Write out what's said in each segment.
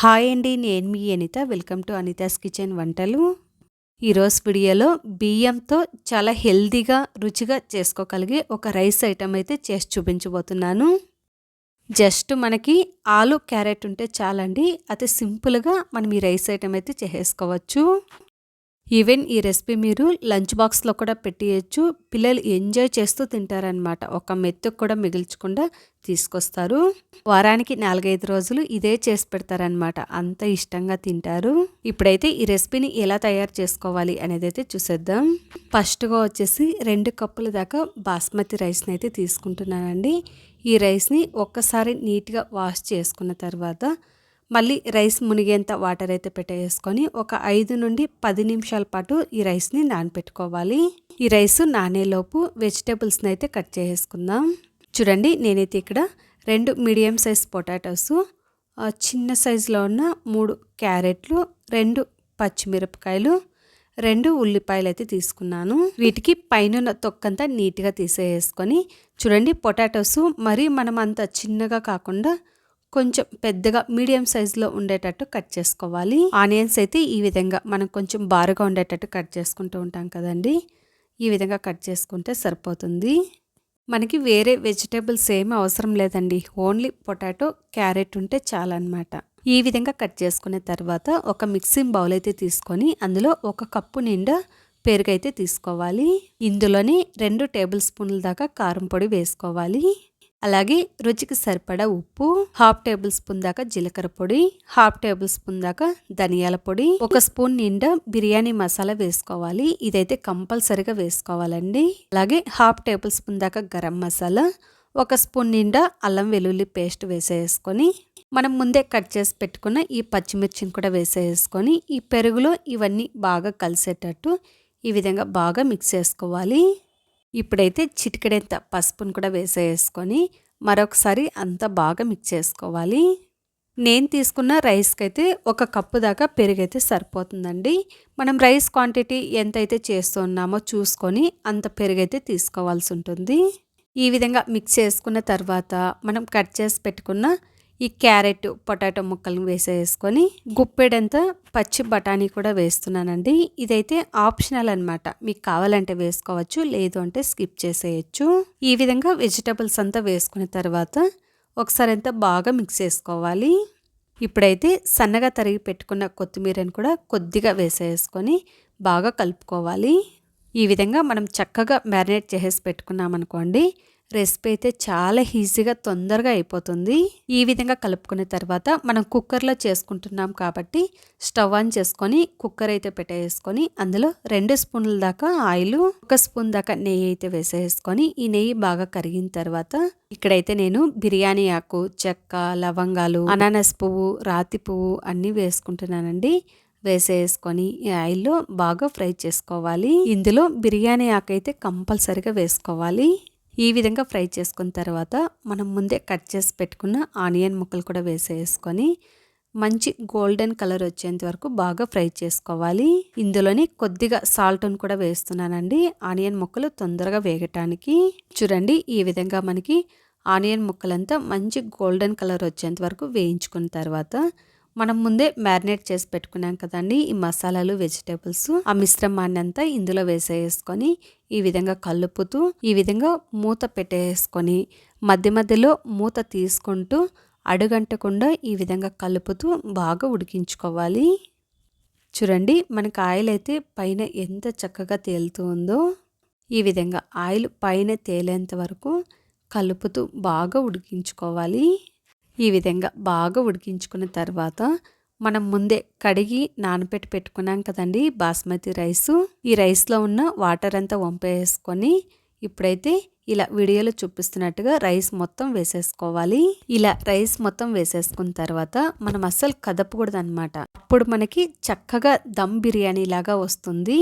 Hi అండి నేను మీ Anitha. Welcome to Anitha's kitchen వంటలు. ఈరోజు వీడియోలో బియ్యంతో చాలా హెల్దీగా రుచిగా చేసుకోగలిగే ఒక రైస్ ఐటెం అయితే చేసి చూపించబోతున్నాను. జస్ట్ మనకి ఆలు క్యారెట్ ఉంటే చాలండి. అతి సింపుల్గా మనం ఈ రైస్ ఐటెం అయితే చేసేసుకోవచ్చు. ఈవెన్ ఈ రెసిపీ మీరు లంచ్ బాక్స్లో కూడా పెట్టేయచ్చు. పిల్లలు ఎంజాయ్ చేస్తూ తింటారనమాట ఒక మెత్తుకు కూడా మిగిల్చకుండా తీసుకొస్తారు. వారానికి నాలుగైదు రోజులు ఇదే చేసి పెడతారనమాట అంత ఇష్టంగా తింటారు. ఇప్పుడైతే ఈ రెసిపీని ఎలా తయారు చేసుకోవాలి అనేది అయితే చూసేద్దాం. ఫస్ట్గా వచ్చేసి రెండు కప్పుల దాకా బాస్మతి రైస్ని అయితే తీసుకుంటున్నానండి. ఈ రైస్ని ఒక్కసారి నీట్గా వాష్ చేసుకున్న తర్వాత మళ్ళీ రైస్ మునిగేంత వాటర్ అయితే పెట్టేసుకొని ఒక ఐదు నుండి పది నిమిషాల పాటు ఈ రైస్ని నానపెట్టుకోవాలి. ఈ రైస్ నానేలోపు వెజిటేబుల్స్ని అయితే కట్ చేసుకుందాం చూడండి నేనైతే ఇక్కడ రెండు మీడియం సైజ్ పొటాటోస్ చిన్న సైజులో ఉన్న మూడు క్యారెట్లు రెండు పచ్చిమిరపకాయలు రెండు ఉల్లిపాయలు అయితే తీసుకున్నాను. వీటికి పైన తొక్కంతా నీట్గా తీసేసుకొని చూడండి పొటాటోస్ మరి మనం అంత చిన్నగా కాకుండా కొంచెం పెద్దగా మీడియం సైజులో ఉండేటట్టు కట్ చేసుకోవాలి. ఆనియన్స్ అయితే ఈ విధంగా మనం కొంచెం బారుగా ఉండేటట్టు కట్ చేసుకుంటూ ఉంటాం కదండి. ఈ విధంగా కట్ చేసుకుంటే సరిపోతుంది. మనకి వేరే వెజిటేబుల్స్ ఏమీ అవసరం లేదండి. ఓన్లీ పొటాటో క్యారెట్ ఉంటే చాలన్నమాట. ఈ విధంగా కట్ చేసుకున్న తర్వాత ఒక మిక్సింగ్ బౌల్ అయితే తీసుకొని అందులో ఒక కప్పు నిండా పెరుగు అయితే తీసుకోవాలి. ఇందులోని రెండు టేబుల్ స్పూన్ల దాకా కారం పొడి వేసుకోవాలి. అలాగే రుచికి సరిపడా ఉప్పు హాఫ్ టేబుల్ స్పూన్ దాకా జీలకర్ర పొడి హాఫ్ టేబుల్ స్పూన్ దాకా ధనియాల పొడి ఒక స్పూన్ నిండా బిర్యానీ మసాలా వేసుకోవాలి. ఇదైతే కంపల్సరిగా వేసుకోవాలండి. అలాగే హాఫ్ టేబుల్ స్పూన్ దాకా గరం మసాలా ఒక స్పూన్ నిండా అల్లం వెల్లుల్లి పేస్ట్ వేసేసుకొని మనం ముందే కట్ చేసి పెట్టుకున్న ఈ పచ్చిమిర్చిని కూడా వేసేసుకొని ఈ పెరుగులో ఇవన్నీ బాగా కలిసేటట్టు ఈ విధంగా బాగా మిక్స్ చేసుకోవాలి. ఇప్పుడైతే చిటికెడంత పసుపును కూడా వేసేసుకొని మరొకసారి అంతా బాగా మిక్స్ చేసుకోవాలి. నేను తీసుకున్న రైస్కి అయితే ఒక కప్పు దాకా పెరుగైతే సరిపోతుందండి. మనం రైస్ క్వాంటిటీ ఎంతైతే చేస్తున్నామో చూసుకొని అంత పెరుగైతే తీసుకోవాల్సి ఉంటుంది. ఈ విధంగా మిక్స్ చేసుకున్న తర్వాత మనం కట్ చేసి పెట్టుకున్న ఈ క్యారెట్ పొటాటో ముక్కలను వేసేసుకొని గుప్పెడంత పచ్చి బఠానీ కూడా వేస్తున్నానండి. ఇదైతే ఆప్షనల్ అనమాట మీకు కావాలంటే వేసుకోవచ్చు లేదు అంటే స్కిప్ చేసేయచ్చు. ఈ విధంగా వెజిటబుల్స్ అంతా వేసుకున్న తర్వాత ఒకసారి అంతా బాగా మిక్స్ చేసుకోవాలి. ఇప్పుడైతే సన్నగా తరిగి పెట్టుకున్న కొత్తిమీరని కూడా కొద్దిగా వేసేసుకొని బాగా కలుపుకోవాలి. ఈ విధంగా మనం చక్కగా మ్యారినేట్ చేసేసి పెట్టుకున్నామనుకోండి రెసిపీ అయితే చాలా ఈజీగా తొందరగా అయిపోతుంది. ఈ విధంగా కలుపుకున్న తర్వాత మనం కుక్కర్లో చేసుకుంటున్నాం కాబట్టి స్టవ్ ఆన్ చేసుకొని కుక్కర్ అయితే పెట్టేసుకొని అందులో రెండు స్పూన్ల దాకా ఆయిల్ ఒక స్పూన్ దాకా నెయ్యి అయితే వేసేసుకొని ఈ నెయ్యి బాగా కరిగిన తర్వాత ఇక్కడైతే నేను బిర్యానీ ఆకు చెక్క లవంగాలు అనానస్ పువ్వు రాతి పువ్వు అన్నీ వేసుకుంటున్నానండి. వేసేసుకొని ఈ ఆయిల్లో బాగా ఫ్రై చేసుకోవాలి. ఇందులో బిర్యానీ ఆకు అయితే కంపల్సరిగా వేసుకోవాలి. ఈ విధంగా ఫ్రై చేసుకున్న తర్వాత మనం ముందే కట్ చేసి పెట్టుకున్న ఆనియన్ ముక్కలు కూడా వేసేసుకొని మంచి గోల్డెన్ కలర్ వచ్చేంత వరకు బాగా ఫ్రై చేసుకోవాలి. ఇందులోని కొద్దిగా సాల్ట్ని కూడా వేస్తున్నానండి. ఆనియన్ ముక్కలు తొందరగా వేగటానికి చూడండి ఈ విధంగా మనకి ఆనియన్ ముక్కలంతా మంచి గోల్డెన్ కలర్ వచ్చేంత వరకు వేయించుకున్న తర్వాత మనం ముందే మ్యారినేట్ చేసి పెట్టుకున్నాం కదండి ఈ మసాలాలు వెజిటేబుల్స్. ఆ మిశ్రమాన్ని అంతా ఇందులో వేసేసుకొని ఈ విధంగా కలుపుతూ ఈ విధంగా మూత పెట్టేసుకొని మధ్య మధ్యలో మూత తీసుకుంటూ అడుగంటకుండా ఈ విధంగా కలుపుతూ బాగా ఉడికించుకోవాలి. చూడండి మనకు ఆయిల్ అయితే పైన ఎంత చక్కగా తేలుతూ ఉందో ఈ విధంగా ఆయిల్ పైన తేలేంత వరకు కలుపుతూ బాగా ఉడికించుకోవాలి. ఈ విధంగా బాగా ఉడికించుకున్న తర్వాత మనం ముందే కడిగి నానబెట్టి పెట్టుకున్నాం కదండి బాస్మతి రైస్. ఈ రైస్లో ఉన్న వాటర్ అంతా వంపేసుకొని ఇప్పుడైతే ఇలా వీడియోలో చూపిస్తున్నట్టుగా రైస్ మొత్తం వేసేసుకోవాలి. ఇలా రైస్ మొత్తం వేసేసుకున్న తర్వాత మనం అస్సలు కదపకూడదు అనమాట అప్పుడు మనకి చక్కగా దమ్ బిర్యానీ లాగా వస్తుంది.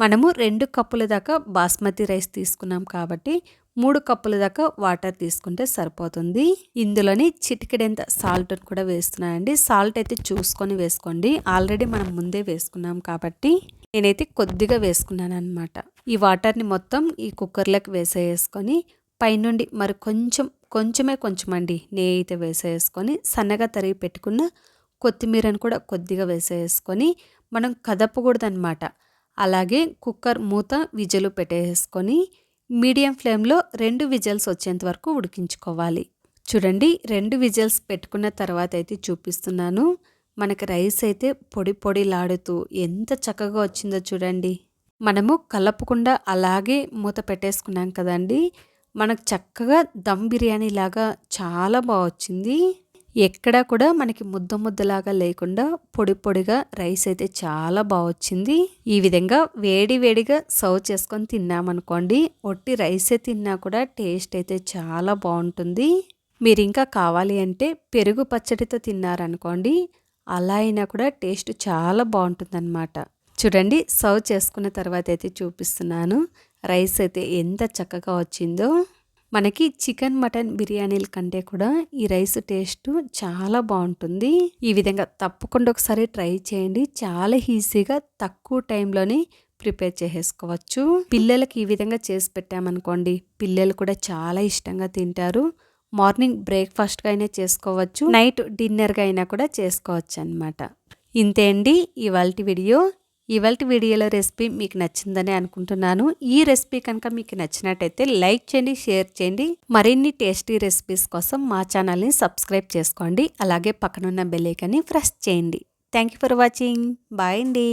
మనము రెండు కప్పుల దాకా బాస్మతి రైస్ తీసుకున్నాం కాబట్టి మూడు కప్పుల దాకా వాటర్ తీసుకుంటే సరిపోతుంది. ఇందులోని చిటికెడంత సాల్ట్ కూడా వేస్తున్నానండి. సాల్ట్ అయితే చూసుకొని వేసుకోండి. ఆల్రెడీ మనం ముందే వేసుకున్నాం కాబట్టి నేనైతే కొద్దిగా వేసుకున్నాను అనమాట ఈ వాటర్ని మొత్తం ఈ కుక్కర్లోకి వేసేసుకొని పైనుండి మరి కొంచెం కొంచెమే కొంచెం అండి నెయ్యి అయితే వేసేసుకొని సన్నగా తరిగి పెట్టుకున్న కొత్తిమీరను కూడా కొద్దిగా వేసేసుకొని మనం కదపకూడదనమాట అలాగే కుక్కర్ మూత విజలు పెట్టేసుకొని మీడియం ఫ్లేమ్లో రెండు విజల్స్ వచ్చేంత వరకు ఉడికించుకోవాలి. చూడండి రెండు విజల్స్ పెట్టుకున్న తర్వాత అయితే చూపిస్తున్నాను. మనకి రైస్ అయితే పొడి పొడిలాడుతూ ఎంత చక్కగా వచ్చిందో చూడండి. మనము కలపకుండా అలాగే మూత పెట్టేసుకున్నాం కదండి. మనకు చక్కగా దమ్ బిర్యానీ లాగా చాలా బాగా వచ్చింది. ఎక్కడా కూడా మనకి ముద్ద ముద్దలాగా లేకుండా పొడి పొడిగా రైస్ అయితే చాలా బాగా వచ్చింది. ఈ విధంగా వేడి వేడిగా సర్వ్ చేసుకొని తిన్నామనుకోండి ఒట్టి రైసే తిన్నా కూడా టేస్ట్ అయితే చాలా బాగుంటుంది. మీరు ఇంకా కావాలి అంటే పెరుగు పచ్చడితో తిన్నారనుకోండి అలా అయినా కూడా టేస్ట్ చాలా బాగుంటుందన్నమాట. చూడండి సర్వ్ చేసుకున్న తర్వాత అయితే చూపిస్తున్నాను. రైస్ అయితే ఎంత చక్కగా వచ్చిందో. మనకి చికెన్ మటన్ బిర్యానీల కంటే కూడా ఈ రైస్ టేస్ట్ చాలా బాగుంటుంది. ఈ విధంగా తప్పకుండా ఒకసారి ట్రై చేయండి. చాలా ఈజీగా తక్కువ టైంలోనే ప్రిపేర్ చేసేసుకోవచ్చు. పిల్లలకి ఈ విధంగా చేసి పెట్టామనుకోండి పిల్లలు కూడా చాలా ఇష్టంగా తింటారు. మార్నింగ్ బ్రేక్ఫాస్ట్గా అయినా చేసుకోవచ్చు నైట్ డిన్నర్గా అయినా కూడా చేసుకోవచ్చు అనమాట ఇంతే అండి ఇవాళ వీడియో. ఇవాళ వీడియోలో రెసిపీ మీకు నచ్చిందని అనుకుంటున్నాను. ఈ రెసిపీ కనుక మీకు నచ్చినట్టయితే లైక్ చేయండి షేర్ చేయండి. మరిన్ని టేస్టీ రెసిపీస్ కోసం మా ఛానల్ని సబ్స్క్రైబ్ చేసుకోండి. అలాగే పక్కనున్న బెల్లైకన్ని ప్రెస్ చేయండి. Thank you for watching. Bye అండి.